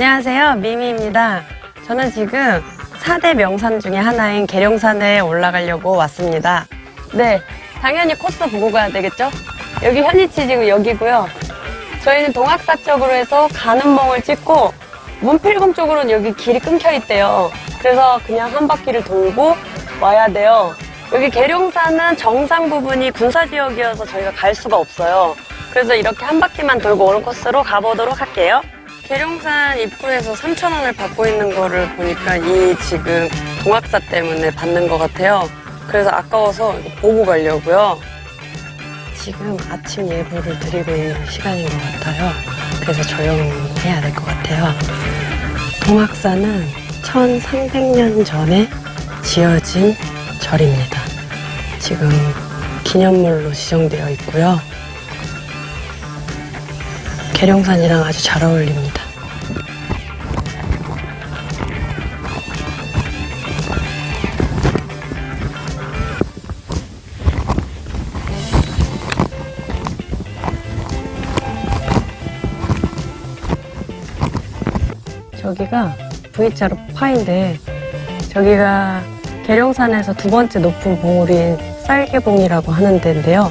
안녕하세요. 미미입니다. 저는 지금 4대 명산 중에 하나인 계룡산에 올라가려고 왔습니다. 네, 당연히 코스 보고 가야 되겠죠? 여기 현위치 지금 여기고요. 저희는 동학사 쪽으로 해서 가는 멍을 찍고 문필금 쪽으로는 여기 길이 끊겨 있대요. 그래서 그냥 한 바퀴를 돌고 와야 돼요. 여기 계룡산은 정상 부분이 군사 지역이어서 저희가 갈 수가 없어요. 그래서 이렇게 한 바퀴만 돌고 오는 코스로 가보도록 할게요. 계룡산 입구에서 3,000원을 받고 있는 거를 보니까 이 지금 동학사 때문에 받는 것 같아요. 그래서 아까워서 보고 가려고요. 지금 아침 예보를 드리고 있는 시간인 것 같아요. 그래서 조용히 해야 될 것 같아요. 동학사는 1300년 전에 지어진 절입니다. 지금 기념물로 지정되어 있고요. 계룡산이랑 아주 잘 어울립니다. 저기가 V자로 파인데 저기가 계룡산에서 두 번째 높은 봉우리인 쌀개봉이라고 하는 데인데요.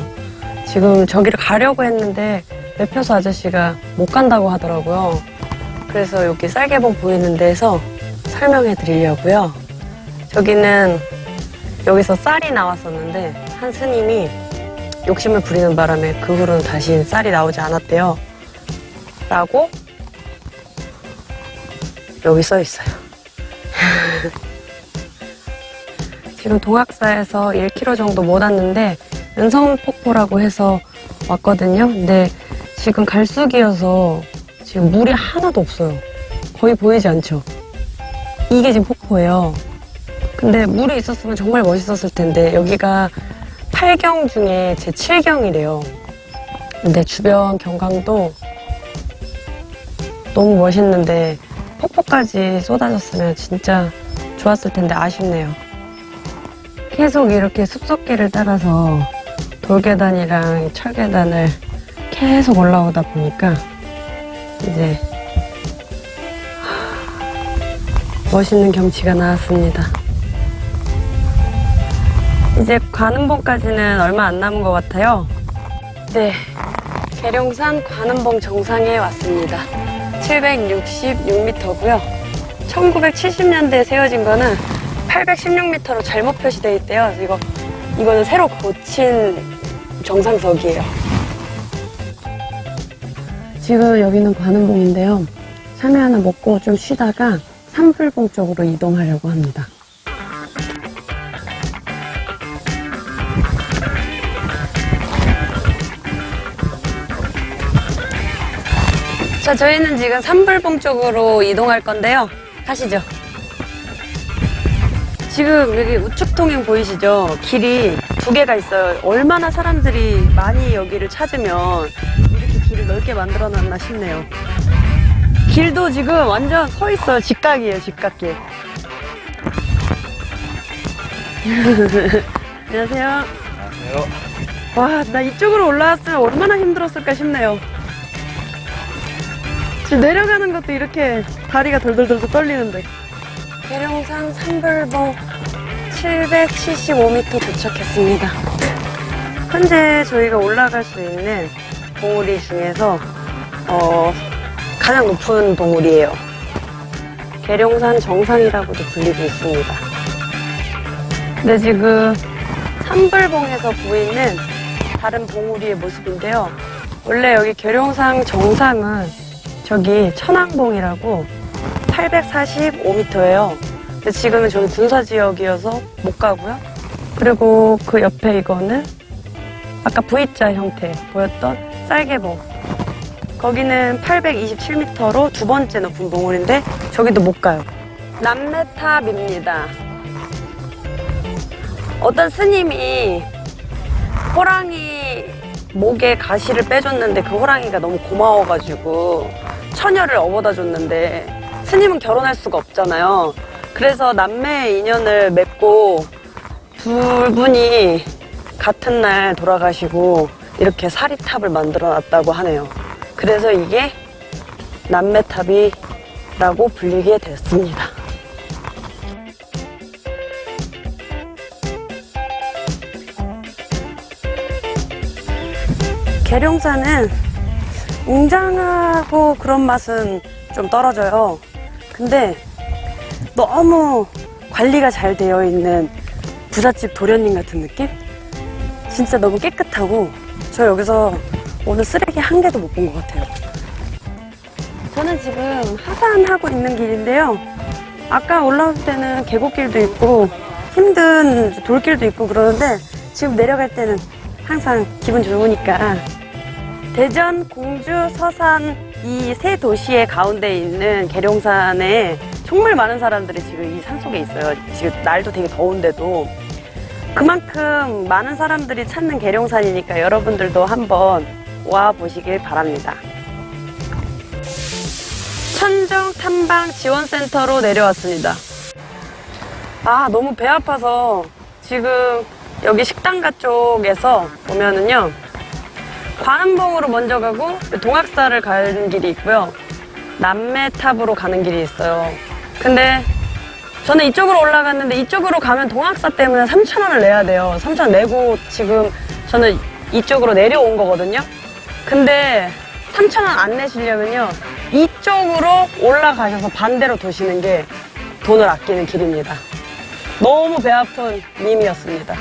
지금 저기를 가려고 했는데 매표소 아저씨가 못 간다고 하더라고요. 그래서 여기 쌀개봉 보이는 데에서 설명해 드리려고요. 저기는 여기서 쌀이 나왔었는데 한 스님이 욕심을 부리는 바람에 그 후로는 다시 쌀이 나오지 않았대요. 라고 여기 써 있어요. 지금 동학사에서 1km 정도 못 왔는데 은성폭포라고 해서 왔거든요. 근데 지금 갈수기여서 지금 물이 하나도 없어요. 거의 보이지 않죠? 이게 지금 폭포예요. 근데 물이 있었으면 정말 멋있었을 텐데 여기가 8경 중에 제 7경이래요. 근데 주변 경강도 너무 멋있는데 폭포까지 쏟아졌으면 진짜 좋았을 텐데 아쉽네요. 계속 이렇게 숲속길을 따라서 돌계단이랑 철계단을 계속 올라오다 보니까 이제 하, 멋있는 경치가 나왔습니다. 이제 관음봉까지는 얼마 안 남은 것 같아요. 네, 계룡산 관음봉 정상에 왔습니다. 766m고요. 1970년대에 세워진 거는 816m로 잘못 표시되어 있대요. 이거 이거는 새로 고친 정상석이에요. 지금 여기는 관음봉인데요. 참외 하나 먹고 좀 쉬다가 산불봉 쪽으로 이동하려고 합니다. 자, 저희는 지금 산불봉 쪽으로 이동할 건데요. 가시죠. 지금 여기 우측 통행 보이시죠? 길이 두 개가 있어요. 얼마나 사람들이 많이 여기를 찾으면 이렇게 길을 넓게 만들어 놨나 싶네요. 길도 지금 완전 서 있어요. 직각이에요, 직각길. 안녕하세요. 안녕하세요. 와, 나 이쪽으로 올라왔으면 얼마나 힘들었을까 싶네요. 지금 내려가는 것도 이렇게 다리가 덜덜덜 떨리는데. 계룡산 산불봉 775m 도착했습니다. 현재 저희가 올라갈 수 있는 봉우리 중에서 어, 가장 높은 봉우리예요. 계룡산 정상이라고도 불리고 있습니다. 근데 지금 산불봉에서 보이는 다른 봉우리의 모습인데요. 원래 여기 계룡산 정상은 저기 천왕봉이라고 845m예요. 근데 지금은 저기 군사 지역이어서 못 가고요. 그리고 그 옆에 이거는 아까 V자 형태 보였던 쌀개봉. 거기는 827m로 두 번째 높은 봉우리인데 저기도 못 가요. 남매탑입니다. 어떤 스님이 호랑이 목에 가시를 빼줬는데 그 호랑이가 너무 고마워가지고 처녀를 업어다 줬는데 스님은 결혼할 수가 없잖아요. 그래서 남매 인연을 맺고 두 분이 같은 날 돌아가시고 이렇게 사리탑을 만들어 놨다고 하네요. 그래서 이게 남매탑이 계룡산이라고 불리게 됐습니다. 계룡산은 웅장하고 그런 맛은 좀 떨어져요. 근데 너무 관리가 잘 되어 있는 부잣집 도련님 같은 느낌? 진짜 너무 깨끗하고 저 여기서 오늘 쓰레기 한 개도 못 본 것 같아요. 저는 지금 하산하고 있는 길인데요. 아까 올라올 때는 계곡길도 있고 힘든 돌길도 있고 그러는데 지금 내려갈 때는 항상 기분 좋으니까 대전, 공주, 서산 이 세 도시의 가운데 있는 계룡산에 정말 많은 사람들이 지금 이 산속에 있어요. 지금 날도 되게 더운데도 그만큼 많은 사람들이 찾는 계룡산이니까 여러분들도 한번 와 보시길 바랍니다. 천정 탐방 지원센터로 내려왔습니다. 아, 너무 배 아파서 지금 여기 식당가 쪽에서 보면은요. 관음봉으로 먼저 가고 동학사를 가는 길이 있고요. 남매탑으로 가는 길이 있어요. 근데 저는 이쪽으로 올라갔는데 이쪽으로 가면 동학사 때문에 3,000원을 내야 돼요. 3,000원 내고 지금 저는 이쪽으로 내려온 거거든요. 근데 3,000원 안 내시려면요. 이쪽으로 올라가셔서 반대로 도시는 게 돈을 아끼는 길입니다. 너무 배 아픈 님이었습니다.